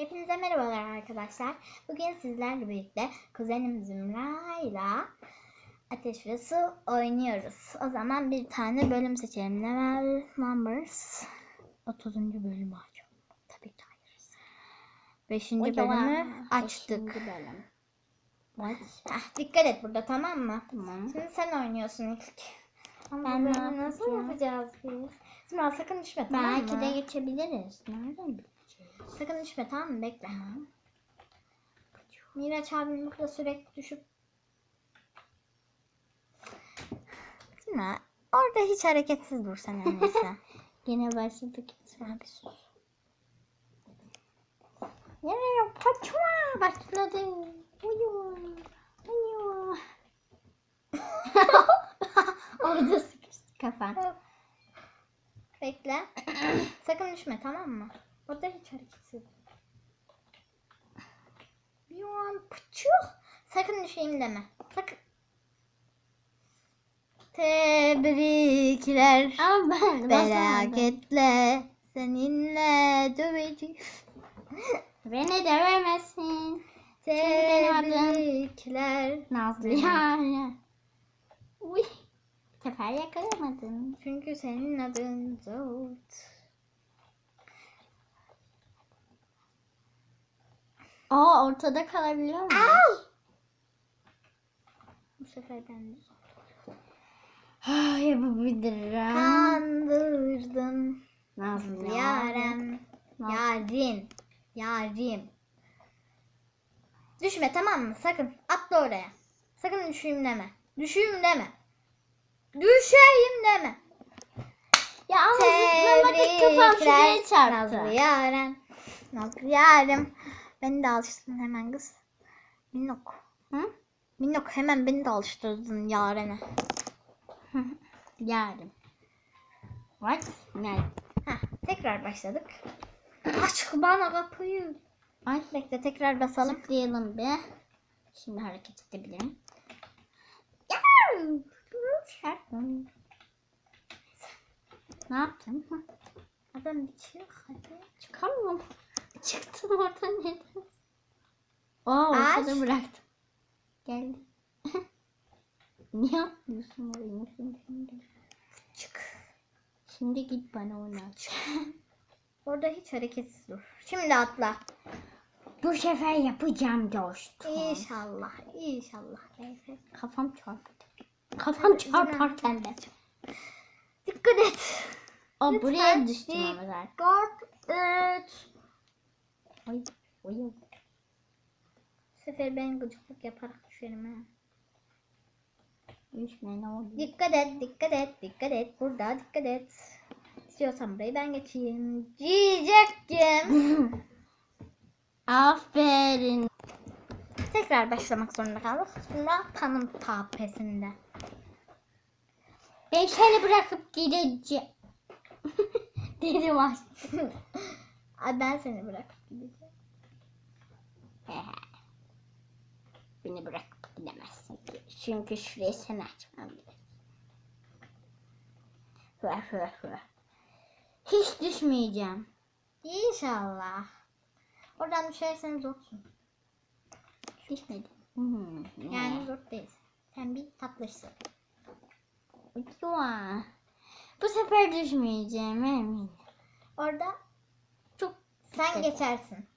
Hepinize merhabalar arkadaşlar. Bugün sizlerle birlikte kuzenim Zümra'yla Ateş ve Su oynuyoruz. O zaman bir tane bölüm seçelim. Level Numbers 30. bölümü açalım. Tabii ki hayır. 5. bölümü açtık. bölüm. Ah, dikkat et burada tamam mı? Tamam. Şimdi sen oynuyorsun ilk. Ama Ben bölümü nasıl yapacağız biz? Zümra sakın düşme tamam Belki mı? de geçebiliriz. Nereden bileceğiz? Sakın düşme tamam mı? Bekle. Miraç abim burada sürekli düşüp Zümra orada hiç hareketsiz dur sen en iyisi. Yine başladık. Bir sus. Nereye kaçma başladı. Uyu. Uyu. Orada sıkıştı kafan. Bekle. Sakın düşme tamam mı? Orada hiç hareketsiz. Bir an pıçık. Sakın düşeyim deme. Sakın. Tebrikler. Ama ben. Felaketle seninle döveceğiz. Beni dövemezsin. Tebrikler. Nazlı yani. Uy. Bu sefer yakalamadım. Çünkü senin adın Zort. Aa ortada kalabiliyor muyum? Bu sefer ben de Zort. Ah, yapabilirim. Kandırdım. Nazlı Yarem. Yarim. Yarim. Düşme tamam mı? Sakın. Atla oraya. Sakın düşeyim deme. Düşeyim deme. Düşeyim deme. Ya ama zıplamadık kafam şuraya çarptı. Nazlı Yarem. Nazlı Yarem. Beni de alıştırdın hemen kız. Minnok. Hı? Minnok hemen beni de alıştırdın Yaren'e. Yarım. What? Ne? Heh, tekrar başladık. Aç bana kapıyı. Ay Bekle tekrar basalım. zıplayalım bir. Şimdi hareket edebilirim. Ne yaptım? Hı, Adam bir çık hadi. Çıkamıyorum. Çıktım oradan neden? Aa ortada Aç. bıraktım. Geldi. Niye yapmıyorsun orayı şimdi? Çık. Şimdi git bana onu aç. Orada hiç hareketsiz dur. Şimdi atla. Bu sefer yapacağım dostum. İnşallah. İnşallah. Kafam çarptı. Kafam çarparken de. Dikkat et. Lütfen buraya düştüm ama zaten. Dikkat et. Ay, ay. Bu sefer ben gıcıklık yaparak düşerim ha. Düşme ne oldu? Dikkat et, dikkat et, dikkat et. Burada dikkat et. İstiyorsan burayı ben geçeyim. Diyecektim. Aferin. Tekrar başlamak zorunda kaldık. Sonra tanım tapesinde. Ben seni bırakıp gideceğim. Dedim. Ay ben seni bırakıp. Beni bırakıp gidemezsin. Çünkü şurayı sen açman gerek. Hıh hıh hıh. Hiç düşmeyeceğim. İnşallah. Oradan düşerseniz zorsun. Düşmedim. Hmm, Yani zor değilsin. Sen bir tatlışsın. Ucua. Bu sefer düşmeyeceğim eminim. Orada sen et. geçersin.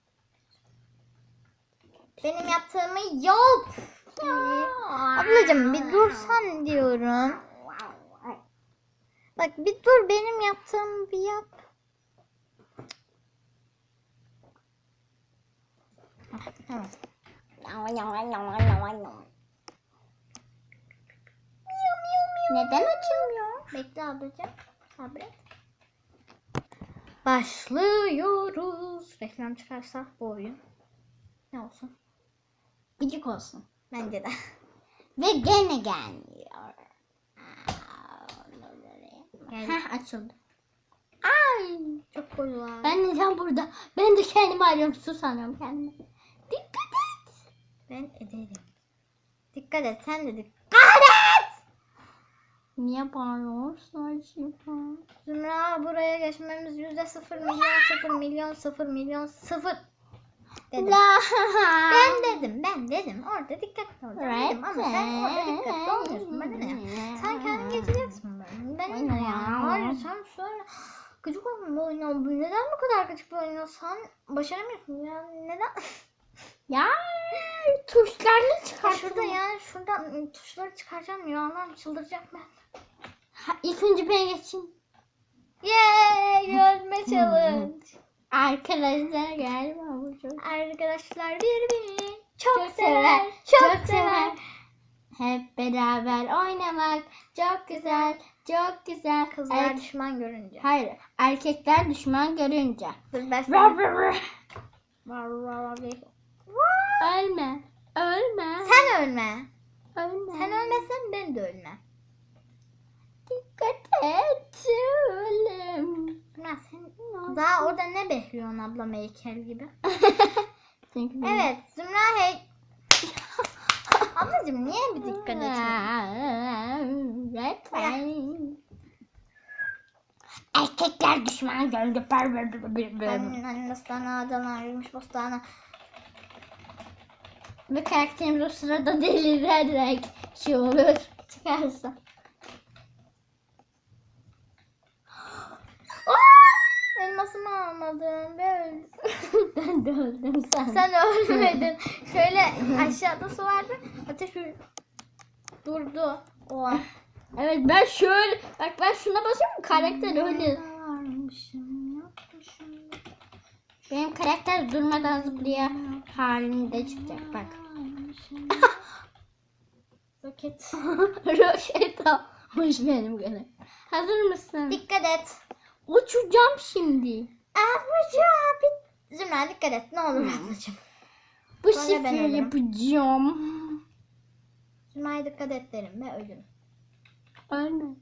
Benim yaptığımı yok. Ablacığım bir dursan diyorum. Bak bir dur benim yaptığımı bir yap. Tamam. Neden açılmıyor? Bekle ablacığım. Sabret. Başlıyoruz. Reklam çıkarsa bu oyun. Ne olsun? Gıcık olsun. Bence de. Ve gene gelmiyor. Geldi. Heh açıldı. Ay. Çok koyular. Ben neden burada? Ben de kendimi arıyorum. Su sanıyorum kendimi. Dikkat et. Ben ederim. Dikkat et sen de dikkat et. Niye bağırıyorsun acaba? Zümra buraya geçmemiz yüzde sıfır milyon sıfır milyon sıfır milyon sıfır. Dedim. La. Ben dedim, ben dedim. Orada dikkatli olacağım dedim ama sen orada dikkatli olmuyorsun. Bana ne? Sen kendin geçeceksin böyle. Ben ne ya? Hayır sen şöyle gıcık olma bu oyunu. Neden bu kadar gıcık bir oyunu? Sen başaramıyorsun ya. Neden? Ya tuşlarını Ya çıkar. şurada yani şuradan tuşları çıkaracağım ya. Allah'ım çıldıracağım ben. Ha, ilk önce ben geçeyim. Yay! Ölme challenge. Arkadaşlar galiba bu çok. Arkadaşlar birbirini çok, Çok sever. Çok, çok sever. sever. Hep beraber oynamak çok güzel, çok güzel. Kızlar Er- düşman görünce. Hayır, erkekler düşman görünce. Dur ben. Ölme, ölme, Sen ölme. ölme. Sen ölmezsen ben de ölmem. Dikkat et, ölüm. Sen daha orada ne bekliyorsun ablam heykel gibi? Çünkü Evet Zümra hey. Ablacığım niye bir dikkat et? Lütfen. Erkekler düşman ber ber. Annenin annesinden adalarmış bostana. Ve karakterimiz o sırada delirerek şey olur. Çıkarsa. Elmasımı almadın ve öldüm. ben de öldüm sen. Sen ölmedin. Şöyle aşağıda su vardı. Ateş durdu. O an. Evet ben şöyle bak ben şuna basıyorum karakter öyle. Varmışım, yokmuşum. Benim karakter durmadan zıplıyor halinde çıkacak bak. Roket. Roşeta. Hoş benim gene. Hazır mısın? Dikkat et. Uçacağım şimdi. Ablacığım. Zümra dikkat et. Ne olur ablacığım. Bu Sonra ben ölürüm. yapacağım. Zümra'ya dikkat et derim ve ölürüm. Ölme.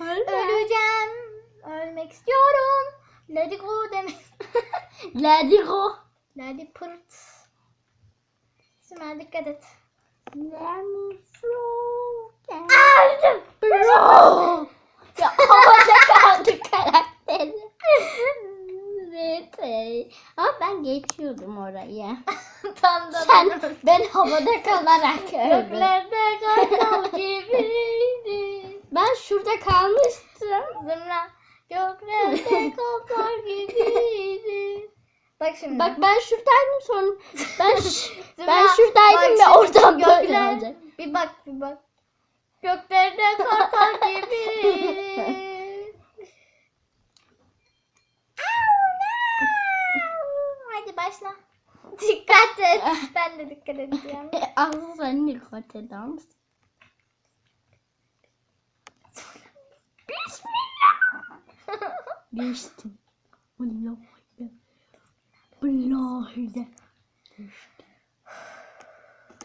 Ölme. Öleceğim. Ölmek istiyorum. Let it go demek. Let it go. Let it pırt. Zümra dikkat et. Let me flow. Öldüm. Bro. ya havada kaldı karakteri. Evet. Ama ben geçiyordum oraya. Tam da Sen ben havada kalarak öldüm. Göklerde kartal gibiydi. Ben şurada kalmıştım. Zımra göklerde kaplar gibiydi. Bak şimdi. Bak ben şuradaydım sonra. Ben Zümra, ben şuradaydım ve oradan böyle gökler- olacak. Bir bak bir bak. Göklerde kartal gibiydi. Hadi başla. Dikkat et. Ben de dikkat edeceğim. Aslı sen dikkat eder misin? Geçtim. Vallahi. Vallahi de. Geçtim.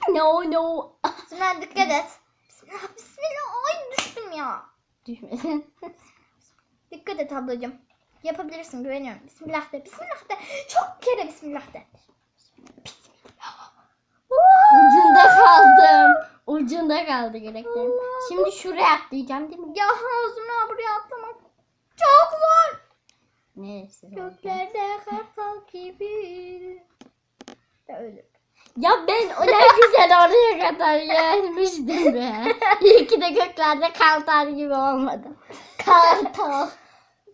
No no. Zümra dikkat et. Bismillah bismillah. Ay düştüm ya. Düşmesin. Dikkat et ablacığım. Yapabilirsin güveniyorum. Bismillah de. Bismillah de. Çok kere bismillah de. Ucunda kaldım. Ucunda kaldı gereklerim. Şimdi şuraya atlayacağım değil mi? Ya Zümra buraya atlamak çok zor. Neresi? Göklerde kartal gibi. Ölür. Ya ben o ne güzel oraya kadar gelmiştim be. İyi ki de göklerde kartal gibi olmadı. Kartal.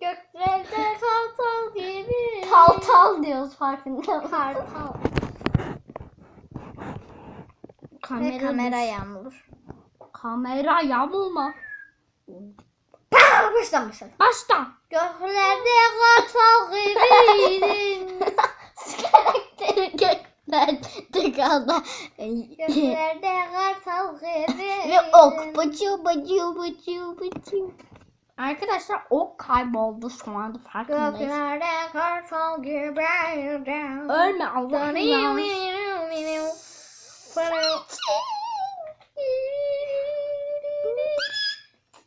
Göklerde kartal gibi. Tal tal diyoruz farkında? Kartal. Kamera, kamera yağmur. Kamera yamulma. Baştan başla. Baştan. Göklerde kartal gibiydin. Karakteri göklerde kaldı. Göklerde kartal gibi. Ve ok. Bıcı bıcı bıcı bıcı. Arkadaşlar ok kayboldu şu anda farkındayız. Göklerde kartal gibiydin. Ölme Allah'ım.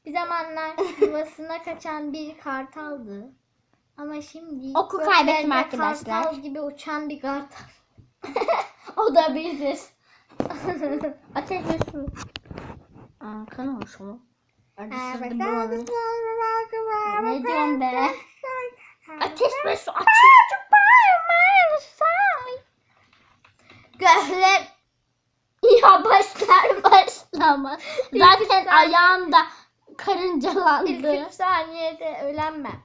Bir zamanlar yuvasına kaçan bir kartaldı. Ama şimdi Oku kaybettim arkadaşlar. Kartal gibi uçan bir kartal. o da biziz. Ateş su. Aa, kanalmış ama. Hadi sırdım. Ne diyorsun be? Ateş besi açıcı bağırmayı say. Gözler ya başlar başlamaz. Zaten ayağımda karıncalandı. İlk bir saniyede öğrenmem.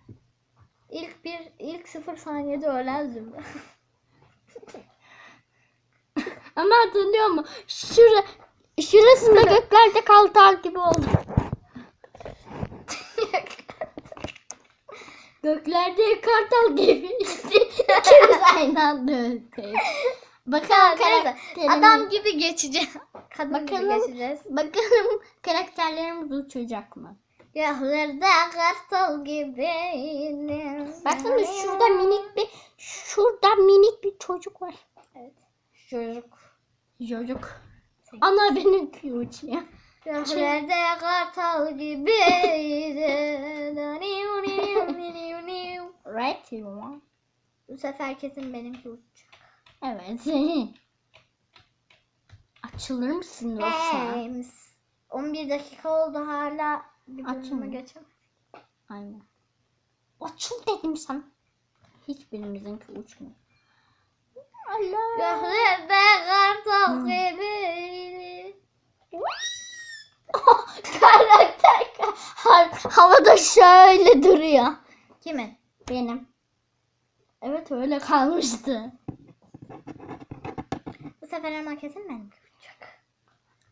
İlk bir, ilk sıfır saniyede öğrendim. Ama hatırlıyor mu? Şura, şurasında göklerde kaltar gibi oldu. Göklerde kartal gibi. İkimiz aynı anda öldük. Bakalım karakterimiz. Adam gibi geçeceğiz. Kadın Bakalım. gibi geçeceğiz. Bakalım karakterlerimiz uçacak mı? Göklerde kartal gibi. Baksana şurada minik bir şurada minik bir çocuk var. Evet. Çocuk. Çocuk. Ana benimki uçuyor. Göklerde kartal gibi. Right you? Bu sefer kesin benimki uçacak. Evet. Açılır mısın yoksa? Games. 11 dakika oldu hala bir bölüme geçemedim. Aynen. Açıl dedim sana. Hiçbirimizinki uçmuyor. Allah. Göklerde kartal gibi. Karakter ha- havada şöyle duruyor. Kimin? Benim. Evet öyle kalmıştı. Bu sefer ama kesin benimki uçacak.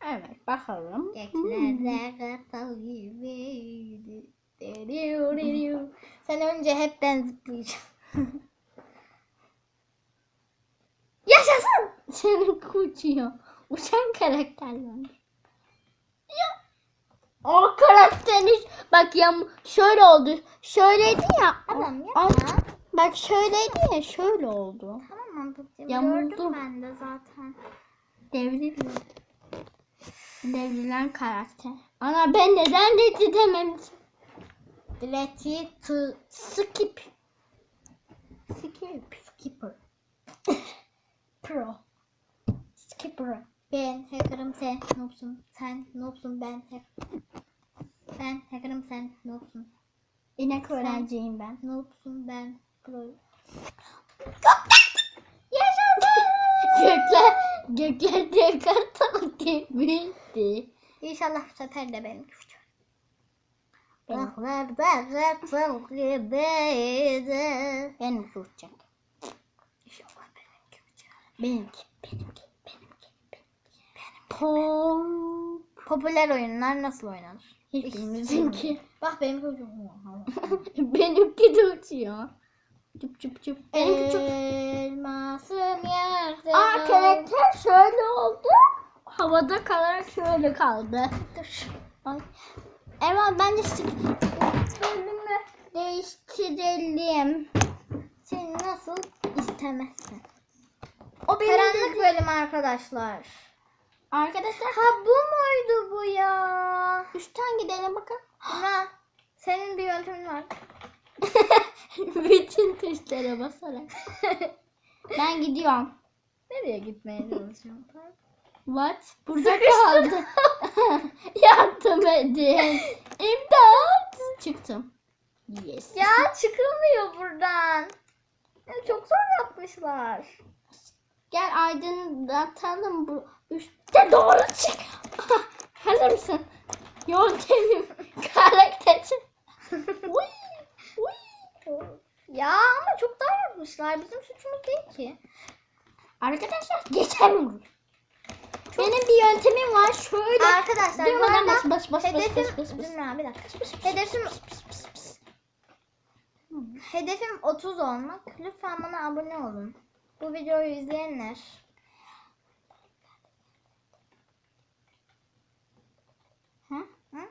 Evet bakalım. Göklerde kartal gibiydi. Deriu, deriu. Sen önce hep ben zıplayacağım. Yaşasın! Senin uçuyor. Uçan karakterler. O karakterin bak ya şöyle oldu. Şöyleydi ya. Adam Ay, yapma. Bak şöyleydi ya şöyle oldu. Tamam ablacığım Yamuldu. gördüm ben de zaten. Devriliyor. Devrilen karakter. Ana ben neden reddit dememişim? Ready to Skip. Skip. skipper. Pro. Skipper. Ben hacker'ım sen noobsun. Sen noobsun ben hack. Ben hacker'ım sen noobsun. İnek öğrenciyim ben. Noobsun ben pro. Gökler, gökler diye kartal gibiydi. İnşallah bu sefer de. Benim. Göklerde kartal gibiydi. Benim uçacak. İnşallah uçar. Benimki, benimki, benimki, Benim. Pom. Popüler oyunlar nasıl oynanır? Hiçbirimizinki. Bak benimki uçuyor. benimki de uçuyor. Çup çup çup. Benimki çok... Elmasım yerde. Aa karakter şöyle oldu. Havada kalarak şöyle kaldı. Dur. Ay. Evet ben de bölümü değiştirelim. Seni nasıl istemezsin? O benim Karanlık bölüm arkadaşlar. Arkadaşlar Ha bu muydu bu ya? üstten gidelim bakalım. Ha, senin bir yöntemin var. Bütün tuşlara basarak. ben gidiyorum. Nereye gitmeye çalışıyorsun? What? Burada kaldı. Yardım edin. İmdat. Çıktım. Yes. ya çıkılmıyor buradan. Ya çok zor yapmışlar. Gel aydınlatalım bu üstte doğru çık. Hazır mısın? Yöntemim karakterim. Uy, uy. Ya ama çok daha yapmışlar. Bizim suçumuz değil ki. Arkadaşlar geçemiyoruz. Benim bir yöntemim var. Şöyle. Arkadaşlar Durmadan bas bas bas bas hedefim... bas bas bas. Zümra, bir dakika. Hedefim... Hedefim 30 olmak. Lütfen bana abone olun. Bu videoyu izleyenler. Hı? Hı?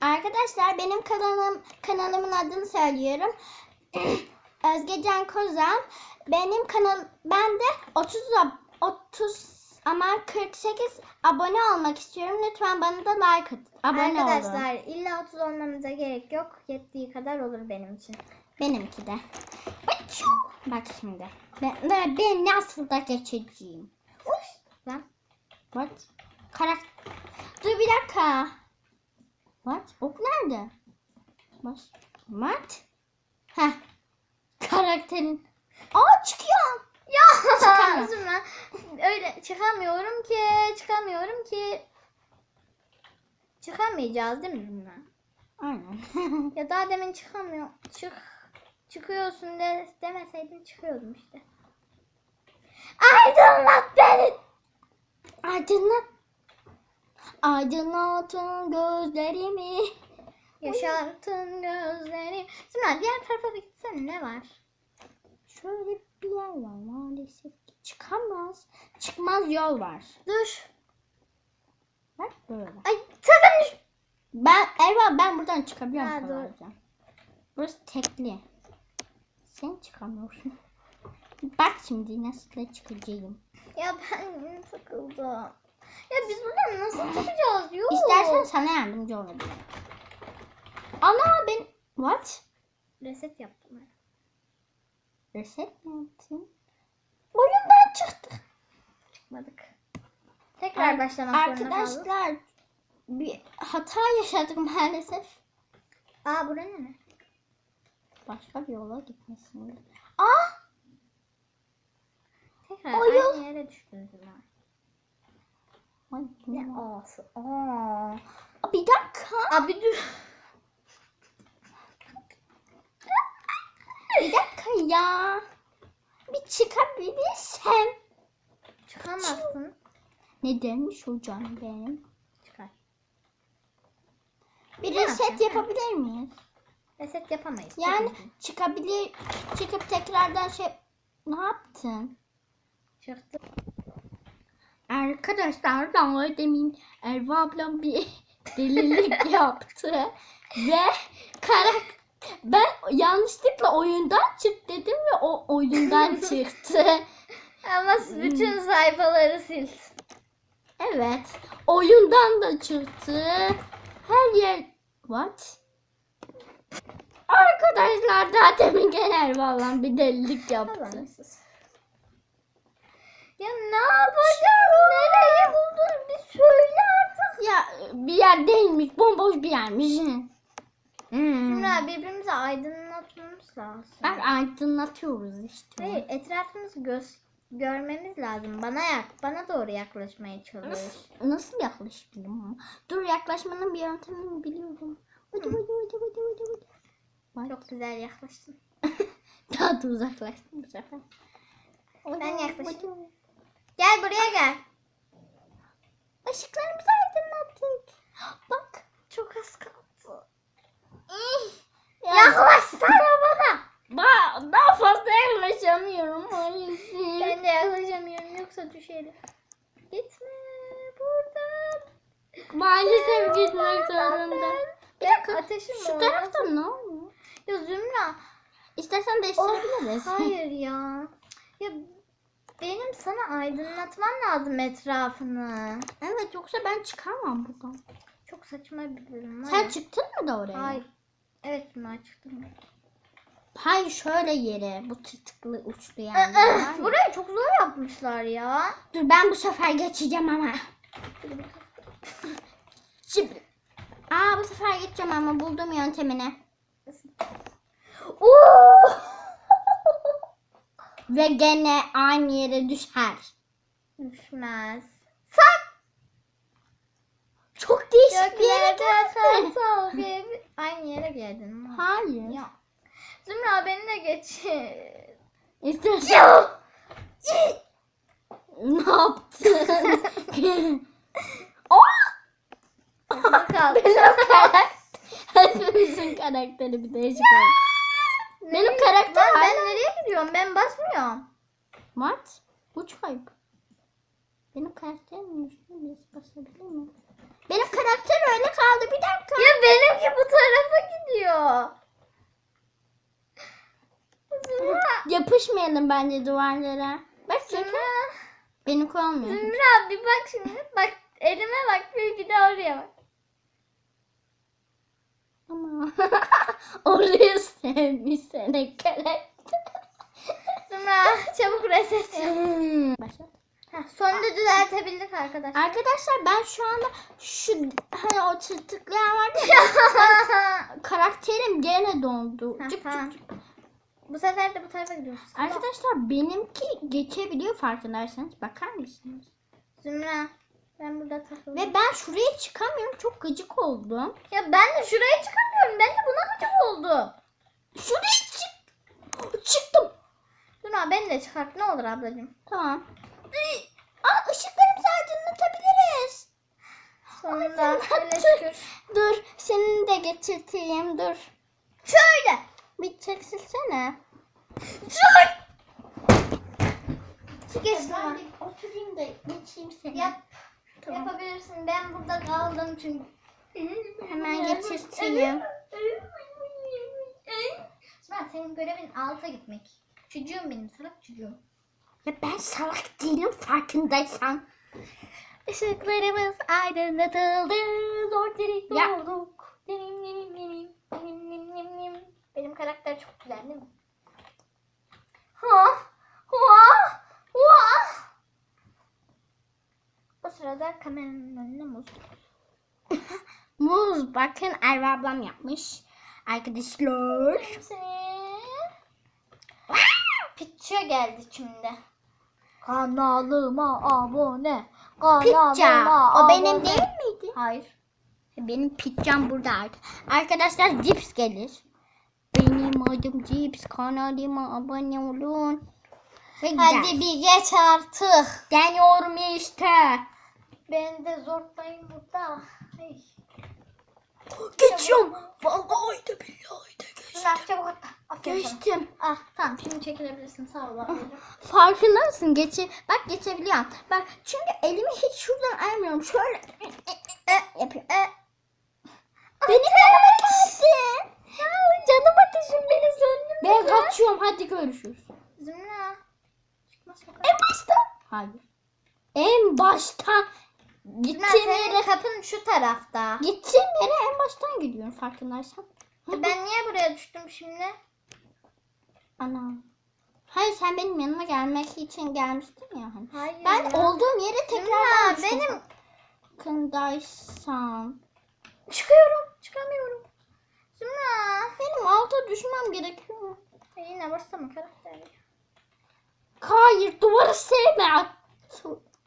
Arkadaşlar benim kanalım kanalımın adını söylüyorum. Özgecan Kozan. Benim kanal ben de 30 ab- 30 ama 48 abone olmak istiyorum. Lütfen bana da like at. Abone olun. Arkadaşlar illa 30 olmamıza gerek yok. Yettiği kadar olur benim için. Benimki de. Bak şimdi. Ben, ben, ben nasıl da geçeceğim. Lan. What? Karak... Dur bir dakika. What? Ok nerede? What? What? Heh. Karakterin. Aa çıkıyor. Ya Çıkamıyorum. Zümra öyle çıkamıyorum ki çıkamıyorum ki. Çıkamayacağız değil mi Zümra? Aynen. Ya daha demin çıkamıyor. Çık. Çıkıyorsun de, demeseydin çıkıyordum işte. Aydınlat beni. Aydınlat. Aydınlatın gözlerimi. Yaşartın gözleri. Zümra diğer tarafa gitsene ne var? Şöyle bir yer var maalesef ki çıkamaz. Çıkmaz yol var. Dur. Bak böyle. Ay sakın. Ben Erva ben buradan çıkabiliyorum Ha, kolayca. Burası tekli. Sen çıkamıyorsun. Bak şimdi nasıl çıkacağım. Ya ben yine takıldım. Ya biz buradan nasıl çıkacağız? Yok. İstersen sana yardımcı olabilirim. Ana ben what? Reset yaptım ben. Reset mi yaptın? Oyundan çıktık. Çıkmadık. Tekrar Ar- başlamak kaldık. Arkadaşlar bir hata yaşadık maalesef. Aa bura ne? Başka bir yola gitmesin. Aa! Tekrar O yol- aynı yere düştünüz. Ne ağası? Aa. Bir dakika. Abi dur. Bir dakika ya. Bir çıkabilirsem. Çıkamazsın. Nedenmiş hocam benim? Çıkar. Bir Ne reset yapacaksın? yapabilir miyiz? Reset yapamayız. Yani üzgünüm. çıkabilir, çıkıp tekrardan şey... Ne yaptın? Çıktı. Arkadaşlar daha demin Erva ablam bir delilik yaptı ve karak ben yanlışlıkla oyundan çık dedim ve o oyundan çıktı. Ama bütün sayfaları sil. Evet, oyundan da çıktı. Her yer what? Arkadaşlar daha demin gene Erva ablam bir delilik yaptı. Ya ne yapacağız? Nereyi buldun? Bir söyle artık. Ya bir yer değilmiş, bomboş bir yermiş. Hmm. Zümra birbirimizi aydınlatmamız lazım. Bak aydınlatıyoruz işte. Hayır etrafımızı göz görmemiz lazım. Bana yak, bana doğru yaklaşmaya çalış. Nasıl, nasıl yaklaşabilirim? Dur yaklaşmanın bir yöntemini biliyorum. Hadi hadi hadi hadi hadi hadi. Bak, Çok güzel yaklaştın. Daha da uzaklaştım bu sefer. Ben yaklaşayım. Gel buraya gel. Işıklarımızı aydınlattık. Bak. Çok az kaldı. Ya, Yaklaşsana bana. Ba- daha fazla yaklaşamıyorum. Ben de yaklaşamıyorum yoksa düşerim. Gitme buradan. Maalesef gitmek zorunda. Bir dakika. Ateşim Şu olmaz. tarafta ne oluyor? Ya Zümra. İstersen değiştirebiliriz. Hayır ya. Ya benim sana aydınlatmam lazım etrafını. Evet yoksa ben çıkamam buradan. Çok saçma bir bölüm var. Sen çıktın mı da oraya? Hayır. Evet Zümra çıktım. Hayır şöyle yere bu tırtıklı uçlu yani. Burayı çok zor yapmışlar ya. Dur ben bu sefer geçeceğim ama. Şimdi. Aa bu sefer geçeceğim ama buldum yöntemini. Oo! Ve gene aynı yere düşer. Düşmez. Çok değişik bir yere Göklerde geldi. sağ gibi. Aynı yere geldin. Hayır. Ya. Zümra beni de geç. İstersen. ne yaptın? Benim karakter. Hepimizin karakteri bir değişik oldu. Benim karakter Lan ben hala- nereye gidiyorum? Ben basmıyorum. What? Uç kayıp. Benim karakterim üstüne birisi basabilir mi? Benim karakter öyle kaldı bir dakika. Ya benimki bu tarafa gidiyor. Yapışmayalım bence duvarlara. Bak çünkü benimki olmuyor. Zümra bir bak şimdi. Bak elime bak bir, bir de oraya bak. Ama orayı sevmiş senin karakter. Zümra çabuk reset. Başla. Heh, sonunda düzeltebildik arkadaşlar. Arkadaşlar ben şu anda şu hani o tırtıklı yer vardı ya karakterim gene dondu. Heh, Cık cık tamam. cık. Bu sefer de bu tarafa gidiyoruz. Arkadaşlar benimki geçebiliyor farkındaysanız. Bakar mısınız? Zümra. Ben burada takılıyorum. Ve ben şuraya çıkamıyorum. Çok gıcık oldum. Ya ben de şuraya çıkamıyorum. Ben de buna gıcık oldum. Şuraya çık. Çıktım. Zümra beni de çıkart ne olur ablacığım. Tamam. Aa ışıklarımızı aydınlatabiliriz. Sonunda Zümra, şükür. Dur seni de geçirteyim dur. Şöyle. Bir çeksilsene. Şöyle. Geç Zümra. oturayım da geçeyim seni. Yap. Tamam. Yapabilirsin. Ben burada kaldım çünkü. Hemen geçirteyim. Zümra senin görevin alta gitmek. Çocuğum benim salak çocuğum. Ya ben salak değilim farkındaysan. Işıklarımız aydınlatıldı. Zor direk Ya. olduk. Dinim dinim. Dinim dinim dinim dinim. Benim karakter çok güzel değil mi? Ha! Ha! Ha! O sırada kameranın önüne muz. Muz bakın Erva ablam yapmış. Arkadaşlar. Pitçe geldi şimdi. Kanalıma abone. Pizza. O benim abone. değil miydi? Hayır. Benim pizzam burada artık. Arkadaşlar cips gelir. Benim adım cips. Kanalıma abone olun. Hadi bir geç artık. Deniyorum işte. Ben de zortlayayım burada. Ay. Geçiyorum. Vallahi de billahi de geçtim. Şuna çabuk atla. Aferin sana. Geçtim. Ah tamam şimdi çekilebilirsin sağ ol. Farkında mısın? Geçe Bak geçebiliyorum. Bak çünkü elimi hiç şuradan almıyorum. Şöyle e, yapıyorum. E. Benim yanıma geldi. Canım ateşim beni söndüm. Ben kaçıyorum. Hadi görüşürüz. Zümra. En başta. Hayır. En başta. Gittiğim senin yere, kapın şu tarafta. gittiğim yere en baştan gidiyorum farkındaysan. Ben niye buraya düştüm şimdi? Ana. Hayır sen benim yanıma gelmek için gelmiştin ya. Hani. Hayır Ben olduğum yere tekrar Zümra benim Farkındaysan. çıkıyorum. Çıkamıyorum. Zümra. Benim alta düşmem gerekiyor. E yine başlama karakter. Hayır duvarı sevme.